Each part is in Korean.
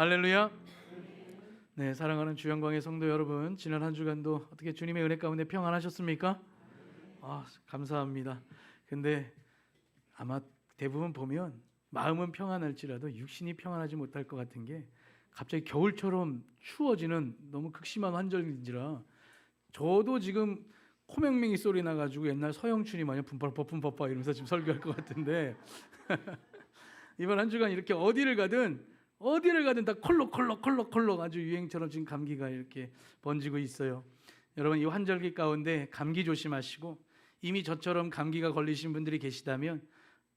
할렐루야. 네, 사랑하는 주영광의 성도 여러분, 지난 한 주간도 어떻게 주님의 은혜 가운데 평안하셨습니까? 아, 감사합니다. 근데 아마 대부분 보면 마음은 평안할지라도 육신이 평안하지 못할 것 같은 게 갑자기 겨울처럼 추워지는 너무 극심한 환절기인지라 저도 지금 코맹맹이 소리 나가지고 옛날 서영춘이 마냥 분파파 분파파 이러면서 지금 설교할 것 같은데 이번 한 주간 이렇게 어디를 가든 어디를 가든 다 콜록 콜록 콜록 콜록 아주 유행처럼 지금 감기가 이렇게 번지고 있어요. 여러분 이 환절기 가운데 감기 조심하시고 이미 저처럼 감기가 걸리신 분들이 계시다면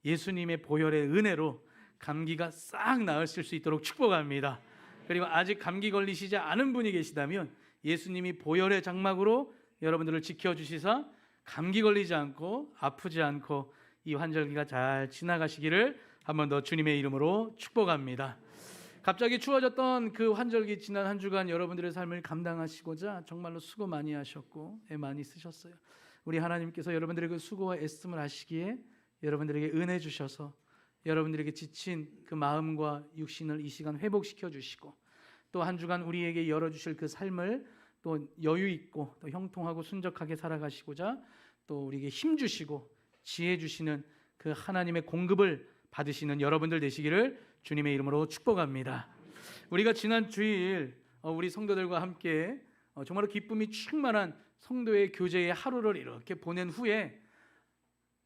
예수님의 보혈의 은혜로 감기가 싹 나으실 수 있도록 축복합니다. 그리고 아직 감기 걸리시지 않은 분이 계시다면 예수님이 보혈의 장막으로 여러분들을 지켜 주시사 감기 걸리지 않고 아프지 않고 이 환절기가 잘 지나가시기를 한번 더 주님의 이름으로 축복합니다. 갑자기 추워졌던 그 환절기 지난 한 주간 여러분들의 삶을 감당하시고자 정말로 수고 많이 하셨고 애 많이 쓰셨어요. 우리 하나님께서 여러분들의 그 수고와 애씀을 하시기에 여러분들에게 은혜 주셔서 여러분들에게 지친 그 마음과 육신을 이 시간 회복시켜 주시고 또 한 주간 우리에게 열어 주실 그 삶을 또 여유 있고 또 형통하고 순적하게 살아가시고자 또 우리에게 힘 주시고 지혜 주시는 그 하나님의 공급을 받으시는 여러분들 되시기를 주님의 이름으로 축복합니다. 우리가 지난 주일 어, 우리 성도들과 함께 어, 정말로 기쁨이 충만한 성도의 교제의 하루를 이렇게 보낸 후에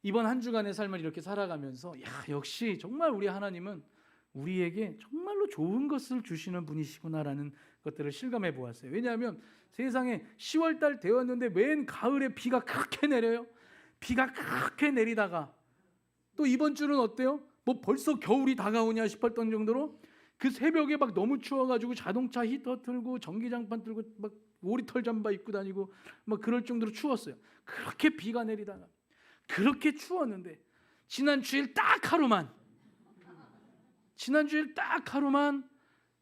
이번 한 주간의 삶을 이렇게 살아가면서 야 역시 정말 우리 하나님은 우리에게 정말로 좋은 것을 주시는 분이시구나라는 것들을 실감해 보았어요. 왜냐하면 세상에 10월 달 되었는데 맨 가을에 비가 그렇게 내려요. 비가 그렇게 내리다가 또 이번 주는 어때요? 뭐 벌써 겨울이 다가오냐 싶었던 정도로 그 새벽에 막 너무 추워가지고 자동차 히터 틀고 전기장판 틀고 막 오리털 잠바 입고 다니고 막 그럴 정도로 추웠어요. 그렇게 비가 내리다가 그렇게 추웠는데 지난 주일 딱 하루만 지난 주일 딱 하루만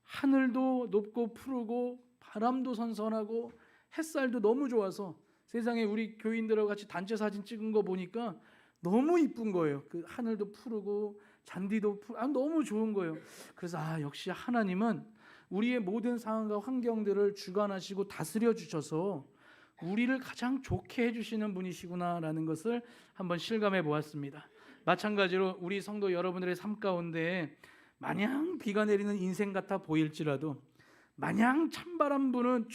하늘도 높고 푸르고 바람도 선선하고 햇살도 너무 좋아서 세상에 우리 교인들하고 같이 단체 사진 찍은 거 보니까 너무 이쁜 거예요. 그 하늘도 푸르고 잔디도 푸, 아 너무 좋은 거예요. 그래서 아 역시 하나님은 우리의 모든 상황과 환경들을 주관하시고 다스려 주셔서 우리를 가장 좋게 해주시는 분이시구나라는 것을 한번 실감해 보았습니다. 마찬가지로 우리 성도 여러분들의 삶 가운데 마냥 비가 내리는 인생 같아 보일지라도 마냥 찬바람 부는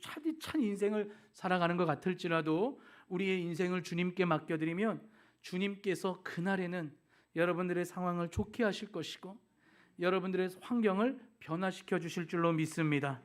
차디 찬 인생을 살아가는 것 같을지라도 우리의 인생을 주님께 맡겨드리면 주님께서 그날에는 여러분들의 상황을 좋게 하실 것이고 여러분들의 환경을 변화시켜 주실 줄로 믿습니다.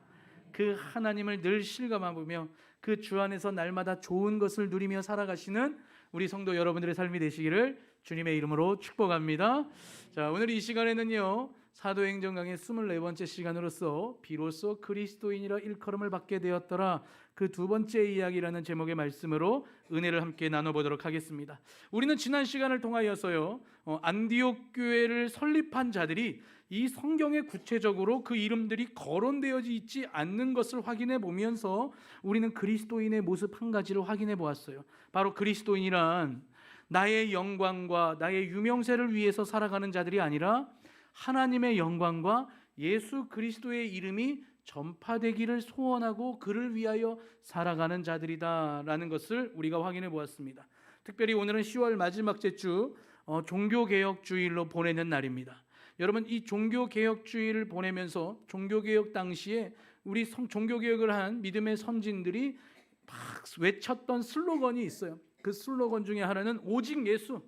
그 하나님을 늘 실감하며 그 주 안에서 날마다 좋은 것을 누리며 살아가시는 우리 성도 여러분들의 삶이 되시기를 주님의 이름으로 축복합니다. 자, 오늘 이 시간에는요. 사도행전 강의 24번째 시간으로서 비로소 그리스도인이라 일컬음을 받게 되었더라. 그 두 번째 이야기라는 제목의 말씀으로 은혜를 함께 나눠 보도록 하겠습니다. 우리는 지난 시간을 통하여서요. 어, 안디옥 교회를 설립한 자들이 이 성경에 구체적으로 그 이름들이 거론되어 있지 않는 것을 확인해 보면서 우리는 그리스도인의 모습 한 가지를 확인해 보았어요. 바로 그리스도인이란 나의 영광과 나의 유명세를 위해서 살아가는 자들이 아니라 하나님의 영광과 예수 그리스도의 이름이 전파되기를 소원하고 그를 위하여 살아가는 자들이다라는 것을 우리가 확인해 보았습니다. 특별히 오늘은 10월 마지막 주 어, 종교개혁 주일로 보내는 날입니다. 여러분 이 종교개혁 주일을 보내면서 종교개혁 당시에 우리 성, 종교개혁을 한 믿음의 선진들이 막 외쳤던 슬로건이 있어요. 그 슬로건 중에 하나는 오직 예수,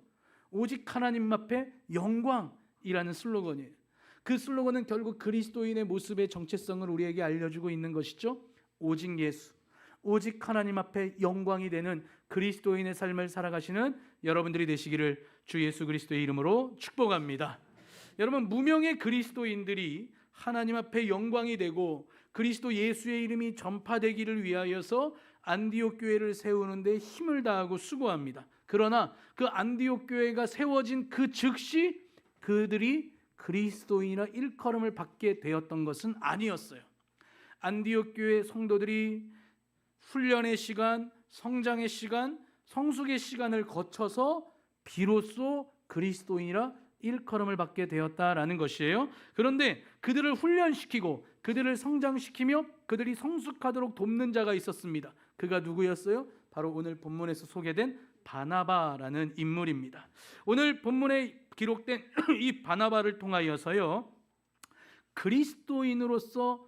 오직 하나님 앞에 영광이라는 슬로건이에요. 그 슬로건은 결국 그리스도인의 모습의 정체성을 우리에게 알려주고 있는 것이죠. 오직 예수, 오직 하나님 앞에 영광이 되는 그리스도인의 삶을 살아가시는 여러분들이 되시기를 주 예수 그리스도의 이름으로 축복합니다. 여러분 무명의 그리스도인들이 하나님 앞에 영광이 되고 그리스도 예수의 이름이 전파되기를 위하여서 안디옥 교회를 세우는데 힘을 다하고 수고합니다. 그러나 그 안디옥 교회가 세워진 그 즉시 그들이 그리스도인이라 일컬음을 받게 되었던 것은 아니었어요. 안디옥 교회 성도들이 훈련의 시간, 성장의 시간, 성숙의 시간을 거쳐서 비로소 그리스도인이라 일컬음을 받게 되었다라는 것이에요. 그런데 그들을 훈련시키고 그들을 성장시키며 그들이 성숙하도록 돕는 자가 있었습니다. 그가 누구였어요? 바로 오늘 본문에서 소개된 바나바라는 인물입니다. 오늘 본문에 기록된 이 바나바를 통하여서요. 그리스도인으로서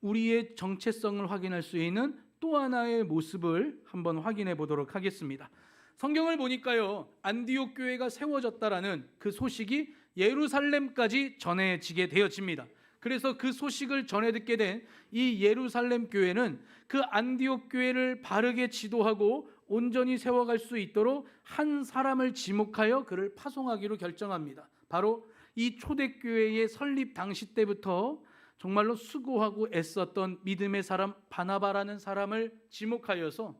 우리의 정체성을 확인할 수 있는 또 하나의 모습을 한번 확인해 보도록 하겠습니다. 성경을 보니까요. 안디옥 교회가 세워졌다라는 그 소식이 예루살렘까지 전해지게 되어집니다. 그래서 그 소식을 전해 듣게 된 이 예루살렘 교회는 그 안디옥 교회를 바르게 지도하고 온전히 세워갈 수 있도록 한 사람을 지목하여 그를 파송하기로 결정합니다. 바로 이 초대교회의 설립 당시 때부터 정말로 수고하고 애썼던 믿음의 사람 바나바라는 사람을 지목하여서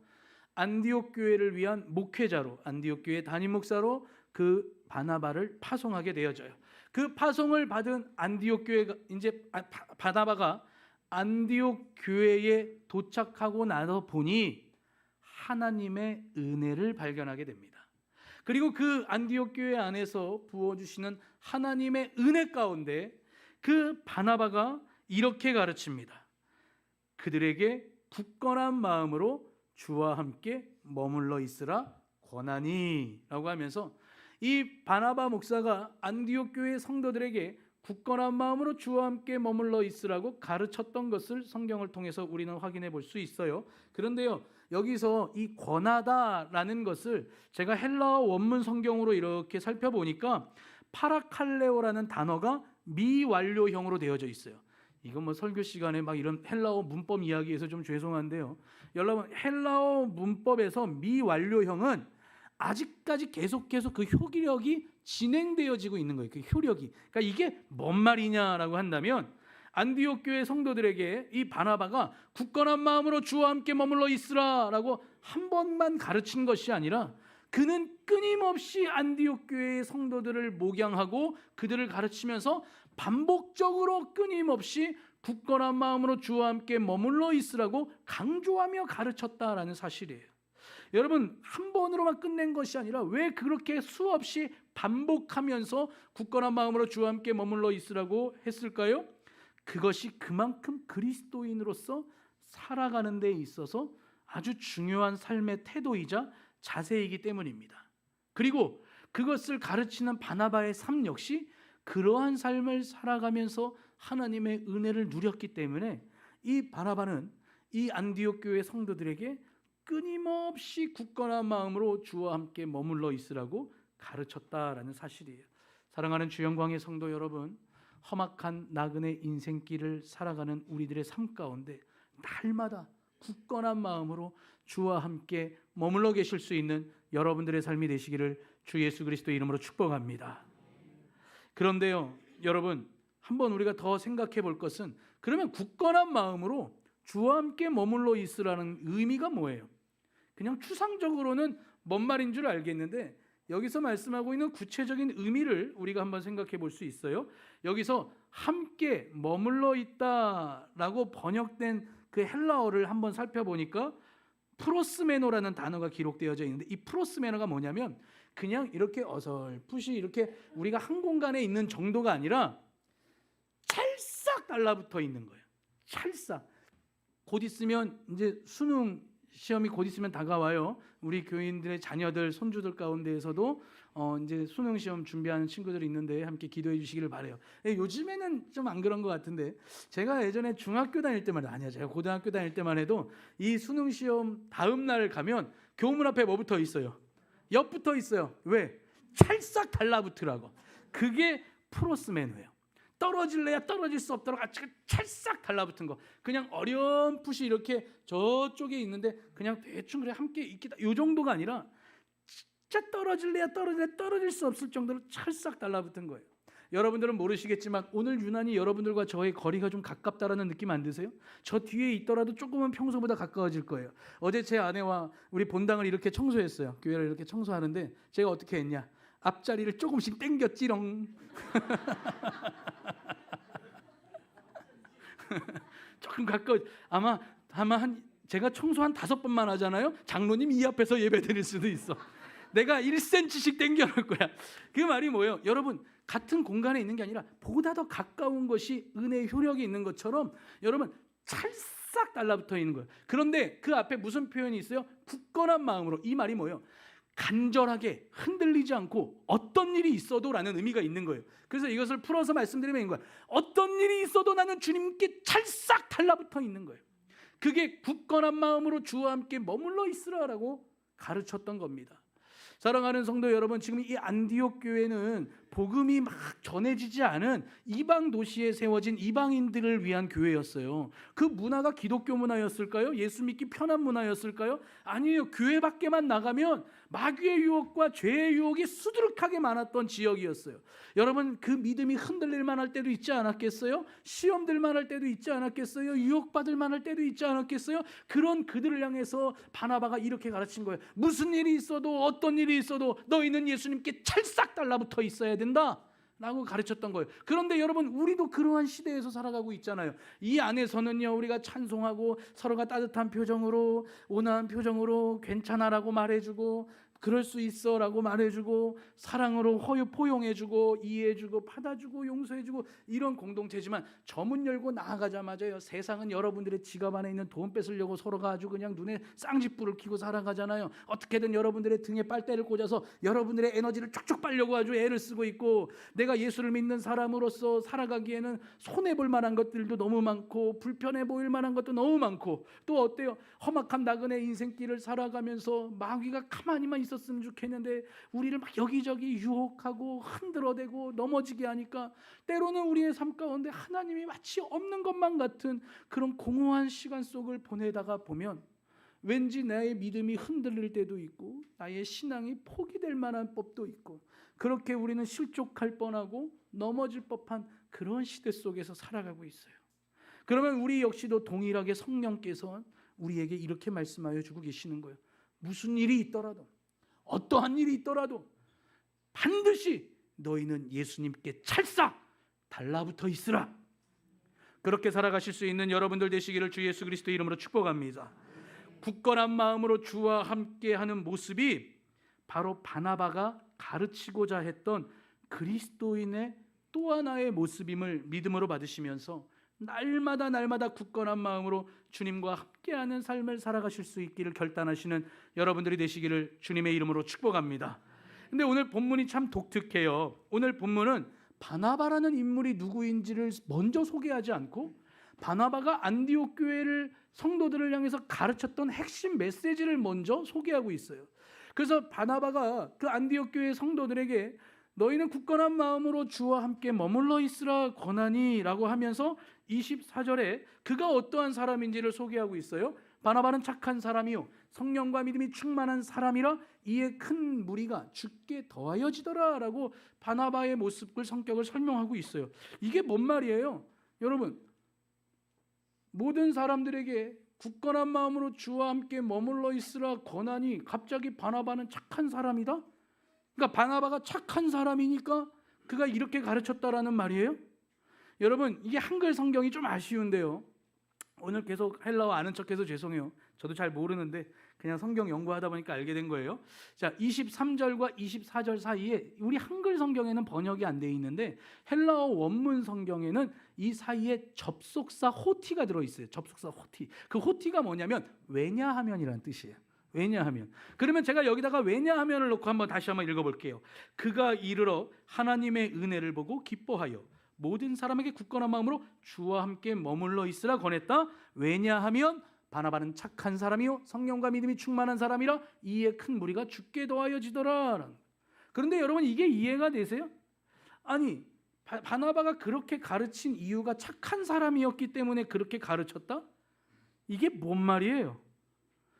안디옥 교회를 위한 목회자로 안디옥 교회 담임 목사로 그 바나바를 파송하게 되어져요. 그 파송을 받은 안디옥 교회가 이제 아, 바- 바나바가 안디옥 교회에 도착하고 나서 보니 하나님의 은혜를 발견하게 됩니다. 그리고 그 안디옥 교회 안에서 부어 주시는 하나님의 은혜 가운데 그 바나바가 이렇게 가르칩니다. 그들에게 굳건한 마음으로 주와 함께 머물러 있으라 권하니라고 하면서 이 바나바 목사가 안디옥 교회 성도들에게 굳건한 마음으로 주와 함께 머물러 있으라고 가르쳤던 것을 성경을 통해서 우리는 확인해 볼 수 있어요. 그런데요. 여기서 이 권하다라는 것을 제가 헬라어 원문 성경으로 이렇게 살펴보니까 파라칼레오라는 단어가 미완료형으로 되어져 있어요. 이건 뭐 설교 시간에 막 이런 헬라어 문법 이야기해서 좀 죄송한데요. 여러분 헬라어 문법에서 미완료형은 아직까지 계속해서 그 효력이 진행되어지고 있는 거예요. 그 효력이. 그러니까 이게 뭔 말이냐라고 한다면 안디옥 교회 성도들에게 이 바나바가 굳건한 마음으로 주와 함께 머물러 있으라라고 한 번만 가르친 것이 아니라 그는 끊임없이 안디옥 교회의 성도들을 목양하고 그들을 가르치면서 반복적으로 끊임없이 굳건한 마음으로 주와 함께 머물러 있으라고 강조하며 가르쳤다라는 사실이에요. 여러분 한 번으로만 끝낸 것이 아니라 왜 그렇게 수없이 반복하면서 굳건한 마음으로 주와 함께 머물러 있으라고 했을까요? 그것이 그만큼 그리스도인으로서 살아가는 데 있어서 아주 중요한 삶의 태도이자 자세이기 때문입니다. 그리고 그것을 가르치는 바나바의 삶 역시 그러한 삶을 살아가면서 하나님의 은혜를 누렸기 때문에 이 바나바는 이 안디옥 교회 성도들에게 끊임없이 굳건한 마음으로 주와 함께 머물러 있으라고 가르쳤다라는 사실이에요. 사랑하는 주영광의 성도 여러분, 험악한 나그네 인생길을 살아가는 우리들의 삶 가운데 날마다 굳건한 마음으로 주와 함께 머물러 계실 수 있는 여러분들의 삶이 되시기를 주 예수 그리스도 이름으로 축복합니다. 그런데요, 여러분, 한번 우리가 더 생각해 볼 것은 그러면 굳건한 마음으로 주와 함께 머물러 있으라는 의미가 뭐예요? 그냥 추상적으로는 뭔 말인 줄 알겠는데 여기서 말씀하고 있는 구체적인 의미를 우리가 한번 생각해 볼 수 있어요. 여기서 함께 머물러 있다라고 번역된 그 헬라어를 한번 살펴보니까 프로스메노라는 단어가 기록되어져 있는데 이 프로스메노가 뭐냐면 그냥 이렇게 어설프시 이렇게 우리가 한 공간에 있는 정도가 아니라 찰싹 달라붙어 있는 거예요. 찰싹. 곧 있으면 이제 수능 시험이 곧 있으면 다가와요. 우리 교인들의 자녀들, 손주들 가운데에서도 어 이제 수능 시험 준비하는 친구들이 있는데 함께 기도해 주시기를 바래요. 예, 요즘에는 좀 안 그런 것 같은데 제가 예전에 중학교 다닐 때만 아니야. 제가 고등학교 다닐 때만 해도 이 수능 시험 다음 날 가면 교문 앞에 뭐 붙어 있어요? 옆 붙어 있어요. 왜? 찰싹 달라붙으라고. 그게 프로스맨이에요. 떨어질래야 떨어질 수 없도록 아주 찰싹 달라붙은 거. 그냥 어렴풋이 이렇게 저쪽에 있는데 그냥 대충 그래 함께 있기다. 요 정도가 아니라 진짜 떨어질래야 떨어질래 떨어질 수 없을 정도로 찰싹 달라붙은 거예요. 여러분들은 모르시겠지만 오늘 유난히 여러분들과 저의 거리가 좀 가깝다라는 느낌 안 드세요? 저 뒤에 있더라도 조금은 평소보다 가까워질 거예요. 어제 제 아내와 우리 본당을 이렇게 청소했어요. 교회를 이렇게 청소하는데 제가 어떻게 했냐? 앞자리를 조금씩 땡겼지롱. 조금 가까워. 아마 아마 한 제가 청소 한 다섯 번만 하잖아요. 장로님 이 앞에서 예배 드릴 수도 있어. 내가 1cm씩 땡겨 놓을 거야. 그 말이 뭐예요? 여러분 같은 공간에 있는 게 아니라 보다 더 가까운 것이 은혜의 효력이 있는 것처럼 여러분 찰싹 달라붙어 있는 거예요. 그런데 그 앞에 무슨 표현이 있어요? 굳건한 마음으로 이 말이 뭐예요? 간절하게 흔들리지 않고 어떤 일이 있어도라는 의미가 있는 거예요. 그래서 이것을 풀어서 말씀드리면 이거야. 어떤 일이 있어도 나는 주님께 찰싹 달라붙어 있는 거예요. 그게 굳건한 마음으로 주와 함께 머물러 있으라라고 가르쳤던 겁니다. 사랑하는 성도 여러분, 지금 이 안디옥 교회는 복음이 막 전해지지 않은 이방 도시에 세워진 이방인들을 위한 교회였어요. 그 문화가 기독교 문화였을까요? 예수 믿기 편한 문화였을까요? 아니에요. 교회 밖에만 나가면 마귀의 유혹과 죄의 유혹이 수두룩하게 많았던 지역이었어요. 여러분 그 믿음이 흔들릴 만할 때도 있지 않았겠어요? 시험될 만할 때도 있지 않았겠어요? 유혹받을 만할 때도 있지 않았겠어요? 그런 그들을 향해서 바나바가 이렇게 가르친 거예요. 무슨 일이 있어도 어떤 일이 있어도 너희는 예수님께 찰싹 달라붙어 있어야 된다. 라고 가르쳤던 거예요. 그런데 여러분 우리도 그러한 시대에서 살아가고 있잖아요. 이 안에서는요 우리가 찬송하고 서로가 따뜻한 표정으로 온화한 표정으로 괜찮아라고 말해주고 그럴 수 있어라고 말해주고 사랑으로 허유 포용해주고 이해해주고 받아주고 용서해주고 이런 공동체지만 저 문 열고 나아가자마자요 세상은 여러분들의 지갑 안에 있는 돈 뺏으려고 서로가 아주 그냥 눈에 쌍짓불을 켜고 살아가잖아요. 어떻게든 여러분들의 등에 빨대를 꽂아서 여러분들의 에너지를 촉촉 빨려고 아주 애를 쓰고 있고 내가 예수를 믿는 사람으로서 살아가기에는 손해 볼 만한 것들도 너무 많고 불편해 보일 만한 것도 너무 많고 또 어때요? 험악한 나그네 인생길을 살아가면서 마귀가 가만히만 있었으면 좋겠는데 우리를 막 여기저기 유혹하고 흔들어대고 넘어지게 하니까 때로는 우리의 삶 가운데 하나님이 마치 없는 것만 같은 그런 공허한 시간 속을 보내다가 보면 왠지 나의 믿음이 흔들릴 때도 있고 나의 신앙이 포기될 만한 법도 있고 그렇게 우리는 실족할 뻔하고 넘어질 법한 그런 시대 속에서 살아가고 있어요. 그러면 우리 역시도 동일하게 성령께서 우리에게 이렇게 말씀하여 주고 계시는 거예요. 무슨 일이 있더라도 어떠한 일이 있더라도 반드시 너희는 예수님께 찰싹 달라붙어 있으라. 그렇게 살아가실 수 있는 여러분들 되시기를 주 예수 그리스도 이름으로 축복합니다. 굳건한 마음으로 주와 함께 하는 모습이 바로 바나바가 가르치고자 했던 그리스도인의 또 하나의 모습임을 믿음으로 받으시면서 날마다 날마다 굳건한 마음으로 주님과 함께하는 삶을 살아가실 수 있기를 결단하시는 여러분들이 되시기를 주님의 이름으로 축복합니다. 근데 오늘 본문이 참 독특해요. 오늘 본문은 바나바라는 인물이 누구인지를 먼저 소개하지 않고 바나바가 안디옥 교회를 성도들을 향해서 가르쳤던 핵심 메시지를 먼저 소개하고 있어요. 그래서 바나바가 그 안디옥 교회 성도들에게 너희는 굳건한 마음으로 주와 함께 머물러 있으라 권하니라고 하면서 24절에 그가 어떠한 사람인지를 소개하고 있어요. 바나바는 착한 사람이요 성령과 믿음이 충만한 사람이라 이에 큰 무리가 죽게 더하여지더라라고 바나바의 모습을 성격을 설명하고 있어요. 이게 뭔 말이에요? 여러분 모든 사람들에게 굳건한 마음으로 주와 함께 머물러 있으라 권하니 갑자기 바나바는 착한 사람이다? 그러니까 바나바가 착한 사람이니까 그가 이렇게 가르쳤다라는 말이에요? 여러분 이게 한글 성경이 좀 아쉬운데요. 오늘 계속 헬라어 아는 척해서 죄송해요. 저도 잘 모르는데 그냥 성경 연구하다 보니까 알게 된 거예요. 자, 23절과 24절 사이에 우리 한글 성경에는 번역이 안 돼 있는데 헬라어 원문 성경에는 이 사이에 접속사 호티가 들어 있어요. 접속사 호티. 그 호티가 뭐냐면 왜냐하면이라는 뜻이에요. 왜냐하면 그러면 제가 여기다가 왜냐하면을 놓고 한번 다시 한번 읽어볼게요. 그가 이르러 하나님의 은혜를 보고 기뻐하여 모든 사람에게 굳건한 마음으로 주와 함께 머물러 있으라 권했다. 왜냐하면 바나바는 착한 사람이요 성령과 믿음이 충만한 사람이라 이에 큰 무리가 죽게 더하여지더라. 그런데 여러분 이게 이해가 되세요? 아니 바, 바나바가 그렇게 가르친 이유가 착한 사람이었기 때문에 그렇게 가르쳤다? 이게 뭔 말이에요?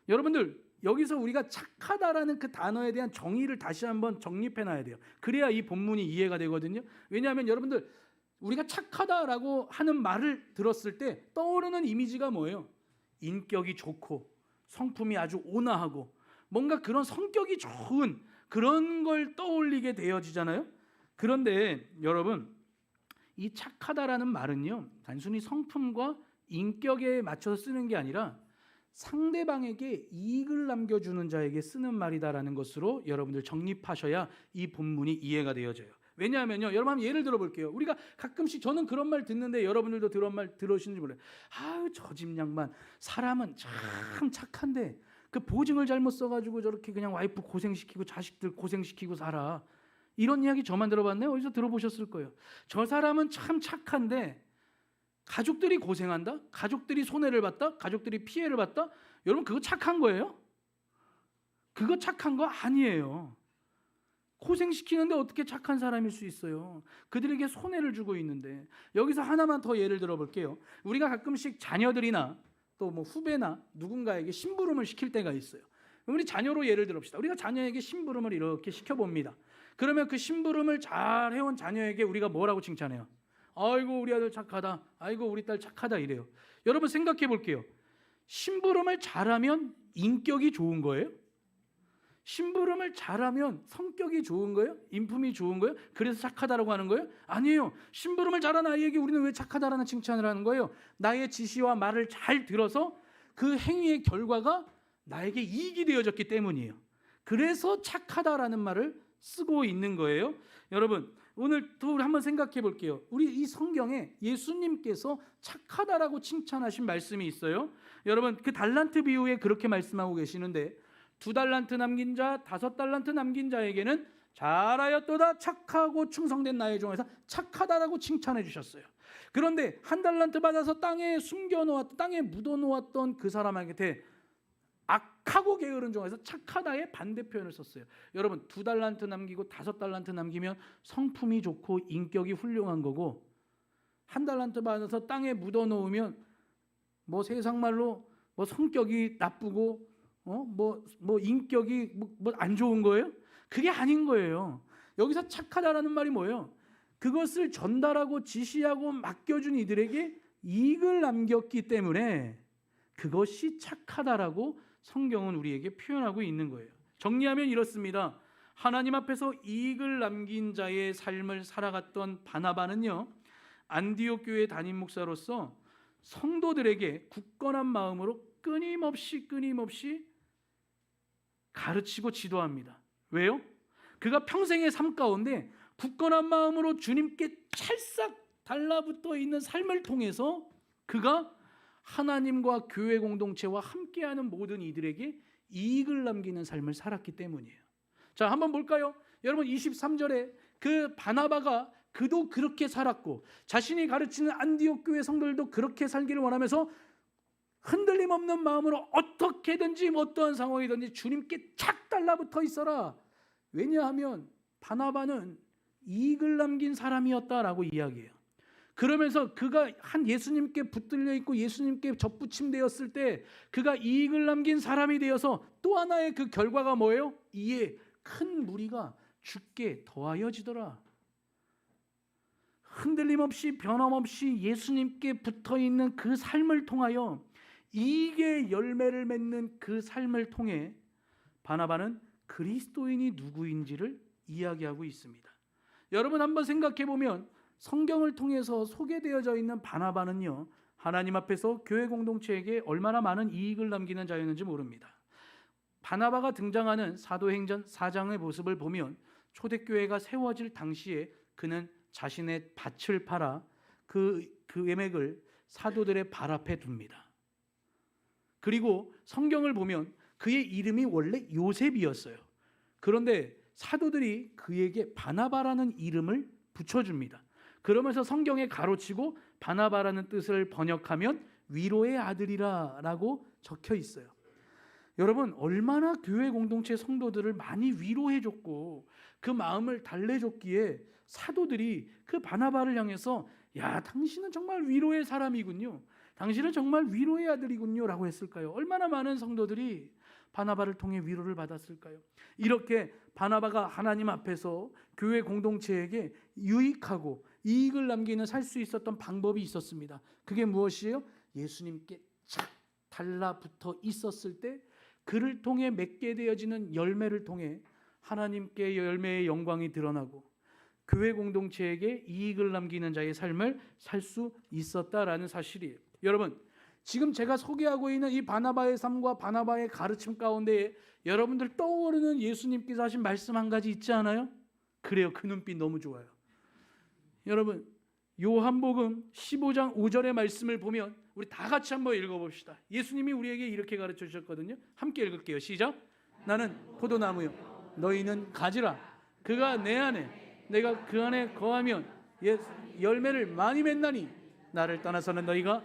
여러분들 여기서 우리가 착하다라는 그 단어에 대한 정의를 다시 한번 정립해 놔야 돼요. 그래야 이 본문이 이해가 되거든요. 왜냐하면 여러분들 우리가 착하다라고 하는 말을 들었을 때 떠오르는 이미지가 뭐예요? 인격이 좋고 성품이 아주 온화하고 뭔가 그런 성격이 좋은 그런 걸 떠올리게 되어지잖아요. 그런데 여러분 이 착하다라는 말은요 단순히 성품과 인격에 맞춰서 쓰는 게 아니라 상대방에게 이익을 남겨주는 자에게 쓰는 말이다라는 것으로 여러분들 정립하셔야 이 본문이 이해가 되어져요. 왜냐하면요. 여러분 한번 예를 들어 볼게요. 우리가 가끔씩 저는 그런 말 듣는데 여러분들도 그런 말 들으시는지 몰라요. 아유 저집 양반 사람은 참 착한데 그 보증을 잘못 써가지고 저렇게 그냥 와이프 고생시키고 자식들 고생시키고 살아. 이런 이야기 저만 들어봤나요? 어디서 들어보셨을 거예요. 저 사람은 참 착한데 가족들이 고생한다? 가족들이 손해를 봤다? 가족들이 피해를 봤다? 여러분 그거 착한 거예요? 그거 착한 거 아니에요. 고생시키는데 어떻게 착한 사람일 수 있어요? 그들에게 손해를 주고 있는데 여기서 하나만 더 예를 들어 볼게요. 우리가 가끔씩 자녀들이나 또 뭐 후배나 누군가에게 심부름을 시킬 때가 있어요. 우리 자녀로 예를 들읍시다. 우리가 자녀에게 심부름을 이렇게 시켜 봅니다. 그러면 그 심부름을 잘 해온 자녀에게 우리가 뭐라고 칭찬해요? 아이고 우리 아들 착하다. 아이고 우리 딸 착하다 이래요. 여러분 생각해 볼게요. 심부름을 잘하면 인격이 좋은 거예요? 심부름을 잘하면 성격이 좋은 거예요? 인품이 좋은 거예요? 그래서 착하다라고 하는 거예요? 아니에요. 심부름을 잘한 아이에게 우리는 왜 착하다라는 칭찬을 하는 거예요? 나의 지시와 말을 잘 들어서 그 행위의 결과가 나에게 이익이 되어졌기 때문이에요. 그래서 착하다라는 말을 쓰고 있는 거예요. 여러분, 오늘 또 우리 한번 생각해 볼게요. 우리 이 성경에 예수님께서 착하다라고 칭찬하신 말씀이 있어요. 여러분, 그 달란트 비유에 그렇게 말씀하고 계시는데 두 달란트 남긴 자, 다섯 달란트 남긴 자에게는 잘하였도다 착하고 충성된 나의 종에서 착하다라고 칭찬해 주셨어요. 그런데 한 달란트 받아서 땅에 숨겨 놓았 땅에 묻어 놓았던 그 사람에게 악하고 게으른 종에서 착하다의 반대 표현을 썼어요. 여러분 두 달란트 남기고 다섯 달란트 남기면 성품이 좋고 인격이 훌륭한 거고 한 달란트 받아서 땅에 묻어 놓으면 뭐 세상 말로 뭐 성격이 나쁘고 어뭐뭐 뭐 인격이 뭐안 좋은 거예요? 그게 아닌 거예요. 여기서 착하다라는 말이 뭐예요? 그것을 전달하고 지시하고 맡겨준 이들에게 이익을 남겼기 때문에 그것이 착하다라고 성경은 우리에게 표현하고 있는 거예요. 정리하면 이렇습니다. 하나님 앞에서 이익을 남긴 자의 삶을 살아갔던 바나바는요. 안디옥 교회 담임 목사로서 성도들에게 굳건한 마음으로 끊임없이 끊임없이 가르치고 지도합니다. 왜요? 그가 평생의 삶 가운데 굳건한 마음으로 주님께 찰싹 달라붙어 있는 삶을 통해서 그가 하나님과 교회 공동체와 함께하는 모든 이들에게 이익을 남기는 삶을 살았기 때문이에요. 자, 한번 볼까요? 여러분 23절에 그 바나바가 그도 그렇게 살았고 자신이 가르치는 안디옥 교회 성도들도 그렇게 살기를 원하면서 흔들림 없는 마음으로 어떻게든지 어떠한 상황이든지 주님께 착 달라붙어 있어라. 왜냐하면 바나바는 이익을 남긴 사람이었다라고 이야기해요. 그러면서 그가 한 예수님께 붙들려 있고 예수님께 접붙임되었을 때 그가 이익을 남긴 사람이 되어서 또 하나의 그 결과가 뭐예요? 이에 큰 무리가 죽게 더하여지더라. 흔들림 없이 변함없이 예수님께 붙어 있는 그 삶을 통하여 이익의 열매를 맺는 그 삶을 통해 바나바는 그리스도인이 누구인지를 이야기하고 있습니다. 여러분 한번 생각해 보면 성경을 통해서 소개되어져 있는 바나바는요. 하나님 앞에서 교회 공동체에게 얼마나 많은 이익을 남기는 자였는지 모릅니다. 바나바가 등장하는 사도행전 4장의 모습을 보면 초대교회가 세워질 당시에 그는 자신의 밭을 팔아 그, 그 금액을 사도들의 발 앞에 둡니다. 그리고 성경을 보면 그의 이름이 원래 요셉이었어요. 그런데 사도들이 그에게 바나바라는 이름을 붙여줍니다. 그러면서 성경에 가로치고 바나바라는 뜻을 번역하면 위로의 아들이라라고 적혀 있어요. 여러분 얼마나 교회 공동체 성도들을 많이 위로해 줬고 그 마음을 달래 줬기에 사도들이 그 바나바를 향해서 야 당신은 정말 위로의 사람이군요. 당신은 정말 위로의 아들이군요 라고 했을까요? 얼마나 많은 성도들이 바나바를 통해 위로를 받았을까요? 이렇게 바나바가 하나님 앞에서 교회 공동체에게 유익하고 이익을 남기는 살 수 있었던 방법이 있었습니다. 그게 무엇이에요? 예수님께 착 달라붙어 있었을 때 그를 통해 맺게 되어지는 열매를 통해 하나님께 열매의 영광이 드러나고 교회 공동체에게 이익을 남기는 자의 삶을 살 수 있었다라는 사실이에요. 여러분, 지금 제가 소개하고 있는 이 바나바의 삶과 바나바의 가르침 가운데 여러분들 떠오르는 예수님께서 하신 말씀 한 가지 있지 않아요? 그래요. 그 눈빛 너무 좋아요. 여러분 요한복음 15장 5절의 말씀을 보면 우리 다 같이 한번 읽어봅시다. 예수님이 우리에게 이렇게 가르쳐 주셨거든요. 함께 읽을게요. 시작. 나는 포도나무요. 너희는 가지라. 그가 내 안에 내가 그 안에 거하면 예, 열매를 많이 맺나니 나를 떠나서는 너희가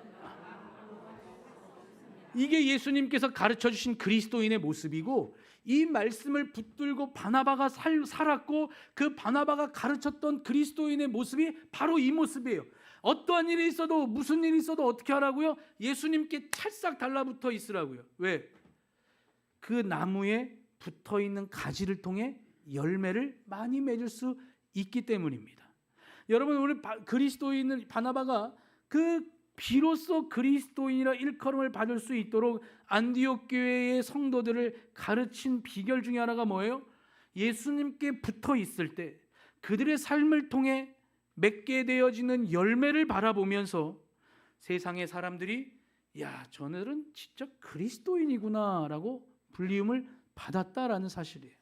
이게 예수님께서 가르쳐 주신 그리스도인의 모습이고 이 말씀을 붙들고 바나바가 살, 살았고 그 바나바가 가르쳤던 그리스도인의 모습이 바로 이 모습이에요. 어떠한 일이 있어도 무슨 일이 있어도 어떻게 하라고요? 예수님께 찰싹 달라붙어 있으라고요. 왜? 그 나무에 붙어 있는 가지를 통해 열매를 많이 맺을 수 있기 때문입니다. 여러분 오늘 바, 그리스도인은 바나바가 그 비로소 그리스도인이라 일컬음을 받을 수 있도록 안디옥 교회의 성도들을 가르친 비결 중에 하나가 뭐예요? 예수님께 붙어 있을 때 그들의 삶을 통해 맺게 되어지는 열매를 바라보면서 세상의 사람들이 야, 저들은 진짜 그리스도인이구나라고 불리움을 받았다라는 사실이에요.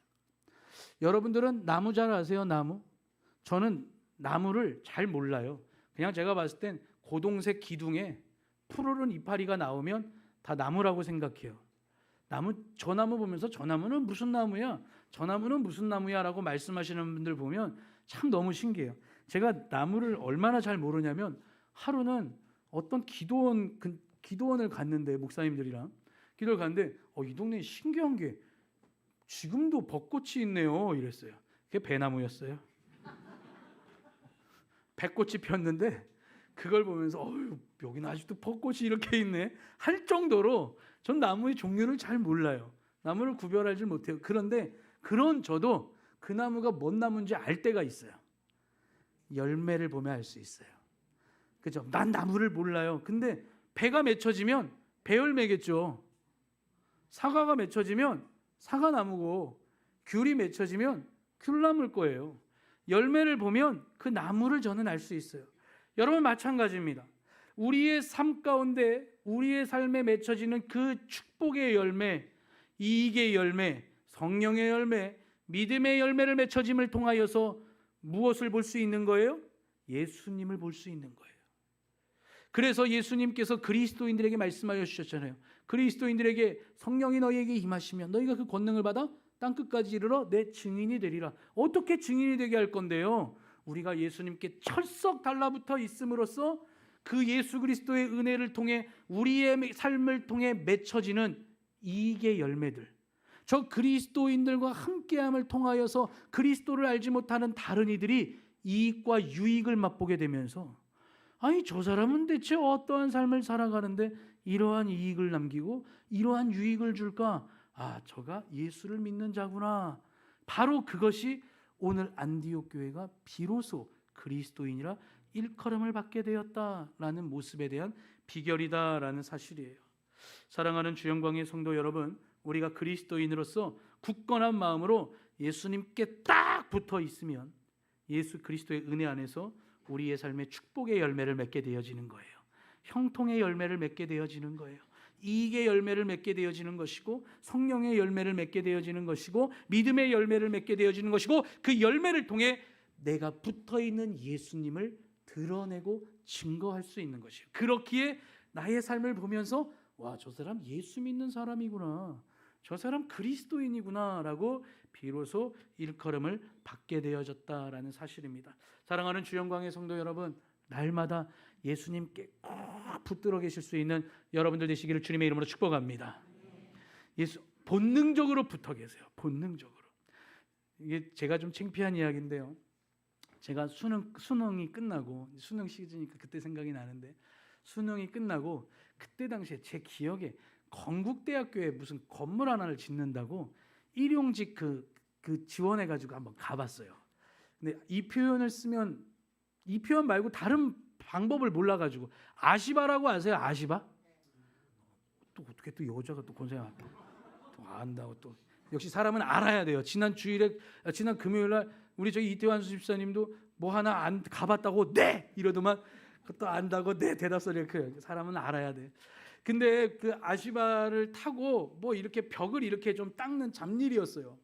여러분들은 나무 잘 아세요? 나무? 저는 나무를 잘 몰라요. 그냥 제가 봤을 땐 고동색 기둥에 푸르른 이파리가 나오면 다 나무라고 생각해요. 나무 저 나무 보면서 저 나무는 무슨 나무야? 저 나무는 무슨 나무야라고 말씀하시는 분들 보면 참 너무 신기해요. 제가 나무를 얼마나 잘 모르냐면 하루는 어떤 기도원 그 기도원을 갔는데 목사님들이랑 기도를 갔는데 어, 이 동네 신기한 게 지금도 벚꽃이 있네요. 이랬어요. 그게 배나무였어요. 배꽃이 폈는데 그걸 보면서 어휴, 여기는 아직도 벚꽃이 이렇게 있네 할 정도로 전 나무의 종류를 잘 몰라요. 나무를 구별하지 못해요. 그런데 그런 저도 그 나무가 뭔 나무인지 알 때가 있어요. 열매를 보면 알 수 있어요. 그죠? 난 나무를 몰라요. 근데 배가 맺혀지면 배열매겠죠. 사과가 맺혀지면 사과나무고 귤이 맺혀지면 귤나무일 거예요. 열매를 보면 그 나무를 저는 알 수 있어요. 여러분 마찬가지입니다. 우리의 삶 가운데 우리의 삶에 맺혀지는 그 축복의 열매, 이익의 열매, 성령의 열매, 믿음의 열매를 맺혀짐을 통하여서 무엇을 볼 수 있는 거예요? 예수님을 볼 수 있는 거예요. 그래서 예수님께서 그리스도인들에게 말씀하여 주셨잖아요. 그리스도인들에게 성령이 너희에게 임하시면 너희가 그 권능을 받아 땅 끝까지 이르러 내 증인이 되리라. 어떻게 증인이 되게 할 건데요? 우리가 예수님께 철썩 달라붙어 있음으로써 그 예수 그리스도의 은혜를 통해 우리의 삶을 통해 맺혀지는 이익의 열매들. 저 그리스도인들과 함께함을 통하여서 그리스도를 알지 못하는 다른 이들이 이익과 유익을 맛보게 되면서 아니 저 사람은 대체 어떠한 삶을 살아가는데 이러한 이익을 남기고 이러한 유익을 줄까? 아, 저가 예수를 믿는 자구나. 바로 그것이 오늘 안디옥 교회가 비로소 그리스도인이라 일컬음을 받게 되었다라는 모습에 대한 비결이다라는 사실이에요. 사랑하는 주영광의 성도 여러분, 우리가 그리스도인으로서 굳건한 마음으로 예수님께 딱 붙어 있으면 예수 그리스도의 은혜 안에서 우리의 삶의 축복의 열매를 맺게 되어지는 거예요. 형통의 열매를 맺게 되어지는 거예요. 이익의 열매를 맺게 되어지는 것이고 성령의 열매를 맺게 되어지는 것이고 믿음의 열매를 맺게 되어지는 것이고 그 열매를 통해 내가 붙어 있는 예수님을 드러내고 증거할 수 있는 것이에요. 그렇기에 나의 삶을 보면서 와, 저 사람 예수 믿는 사람이구나. 저 사람 그리스도인이구나라고 비로소 일컬음을 받게 되어졌다라는 사실입니다. 사랑하는 주영광의 성도 여러분, 날마다 예수님께 꼭 붙들어 계실 수 있는 여러분들 되시기를 주님의 이름으로 축복합니다. 예수 본능적으로 붙어 계세요. 본능적으로. 이게 제가 좀 창피한 이야기인데요. 제가 수능 수능이 끝나고 수능 시즌이니까 그때 생각이 나는데 수능이 끝나고 그때 당시에 제 기억에 건국대학교에 무슨 건물 하나를 짓는다고 일용직 그, 그 지원해 가지고 한번 가봤어요. 근데 이 표현을 쓰면 이 표현 말고 다른 방법을 몰라가지고 아시바라고 아세요? 아시바? 또 어떻게 또 여자가 또 권사님 또 안다고 또 역시 사람은 알아야 돼요. 지난 주일에 지난 금요일 날 우리 저기 이태환 수집사님도 뭐 하나 안 가봤다고 네 이러더만 그것도 안다고 네 대답소리 이렇게 사람은 알아야 돼. 근데 그 아시바를 타고 뭐 이렇게 벽을 이렇게 좀 닦는 잡일이었어요.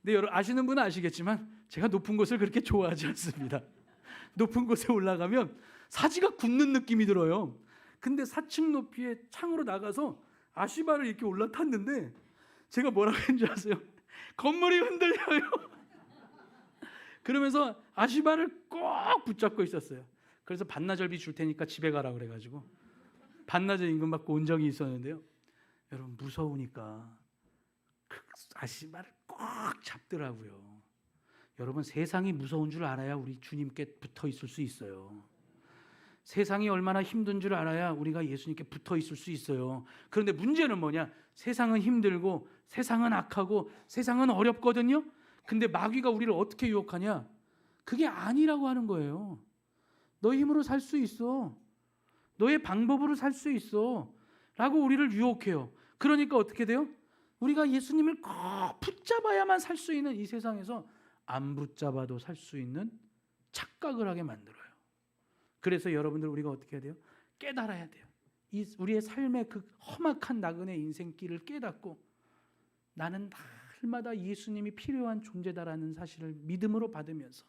근데 여러분 아시는 분은 아시겠지만 제가 높은 곳을 그렇게 좋아하지 않습니다. 높은 곳에 올라가면 사지가 굳는 느낌이 들어요. 근데 4층 높이의 창으로 나가서 아시바를 이렇게 올라탔는데 제가 뭐라고 했는지 아세요? 건물이 흔들려요. 그러면서 아시바를 꼭 붙잡고 있었어요. 그래서 반나절비 줄 테니까 집에 가라 그래가지고 반나절 임금 받고 온 적이 있었는데요. 여러분 무서우니까 그 아시바를 꼭 잡더라고요. 여러분 세상이 무서운 줄 알아야 우리 주님께 붙어 있을 수 있어요. 세상이 얼마나 힘든 줄 알아야 우리가 예수님께 붙어 있을 수 있어요. 그런데 문제는 뭐냐? 세상은 힘들고 세상은 악하고 세상은 어렵거든요. 근데 마귀가 우리를 어떻게 유혹하냐? 그게 아니라고 하는 거예요. 너의 힘으로 살 수 있어. 너의 방법으로 살 수 있어. 라고 우리를 유혹해요. 그러니까 어떻게 돼요? 우리가 예수님을 꼭 붙잡아야만 살 수 있는 이 세상에서 안 붙잡아도 살 수 있는 착각을 하게 만들어요. 그래서 여러분들 우리가 어떻게 해야 돼요? 깨달아야 돼요. 이 우리의 삶의 그 험악한 나그네 인생길을 깨닫고 나는 날마다 예수님이 필요한 존재다라는 사실을 믿음으로 받으면서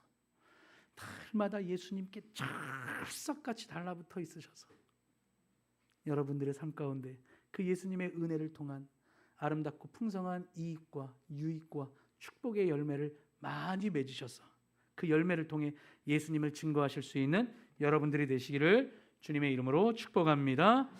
날마다 예수님께 찹석같이 달라붙어 있으셔서 여러분들의 삶 가운데 그 예수님의 은혜를 통한 아름답고 풍성한 이익과 유익과 축복의 열매를 많이 맺으셔서 그 열매를 통해 예수님을 증거하실 수 있는 여러분들이 되시기를 주님의 이름으로 축복합니다.